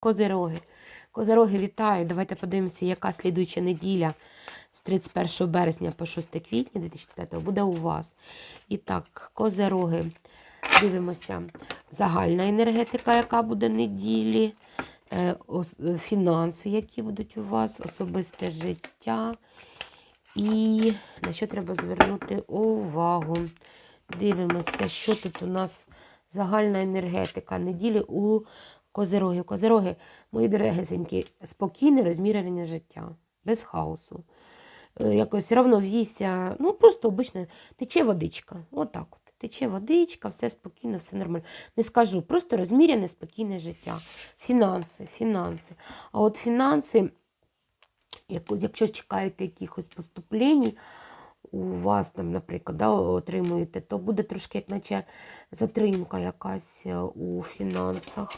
Козироги. Козироги, вітаю. Давайте подивимося, яка слідуюча неділя з 31 березня по 6 квітня 2005 буде у вас. І так, козироги. Дивимося. Загальна енергетика, яка буде неділі, е, е, фінанси, які будуть у вас, особисте життя. І на що треба звернути увагу. Дивимося, що тут у нас загальна енергетика неділі у Козироги. Козироги, мої дорогесенькі, спокійне розмірення життя, без хаосу. Е, Якось равновісся, ну просто обичне, тече водичка. Отак от. Тече водичка, все спокійно, все нормально. Не скажу, просто розміряне, спокійне життя. Фінанси, фінанси. А от фінанси, якщо чекаєте якихось поступлень, у вас там, наприклад, да, отримуєте, то буде трошки, як наче затримка якась е, у фінансах.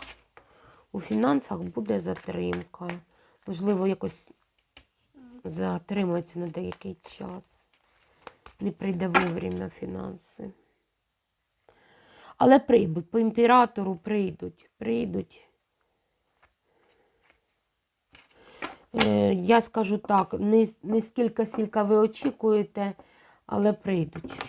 У фінансах буде затримка. Можливо, якось затримається на деякий час. Не прийде вовремя фінанси. Але прийдуть, по імператору прийдуть, прийдуть. Е, я скажу так, не, не скільки скільки ви очікуєте, але прийдуть.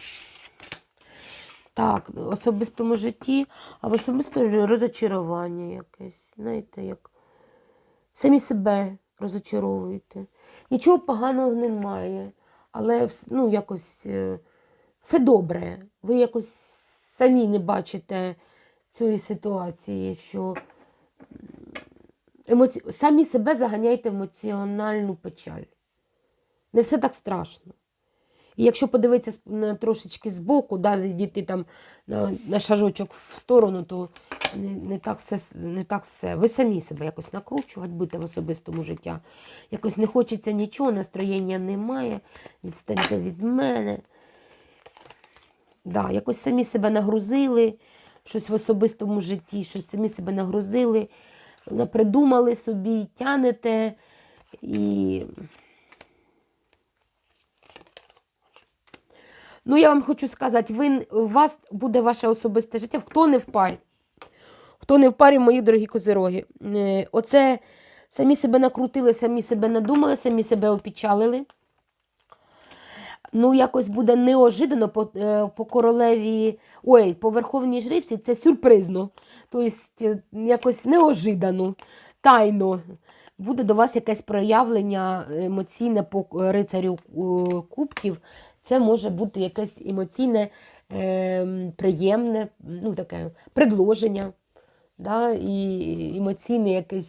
Так, в особистому житті, а в особистому розочарування якесь. Знаєте, як самі себе розочаровуєте. Нічого поганого немає, але ну, якось е, все добре. Ви якось самі не бачите цієї ситуації, що емоці... самі себе заганяєте в емоціональну печаль. Не все так страшно. І якщо подивитися трошечки збоку, да, відійти там на, на шажочок в сторону, то не, не, так все, не так все. Ви самі себе якось накручувати будете в особистому житті. Якось не хочеться нічого, настроєння немає, відстаньте від мене. Да, якось самі себе нагрузили, щось в особистому житті, щось самі себе нагрузили, придумали собі, тянете і. Ну, я вам хочу сказати, ви, у вас буде ваше особисте життя, хто не в парі. Хто не в парі, мої дорогі козироги. Е, Оце самі себе накрутили, самі себе надумали, самі себе опечалили. Ну, якось буде неожиданно по, е, по королеві, ой, по верховній жриці це сюрпризно. Тобто, якось неожиданно, тайно. Буде до вас якесь проявлення емоційне по рицарю е, кубків. Це може бути якесь емоційне, е, приємне, ну, таке предложення. Да? І емоційне якесь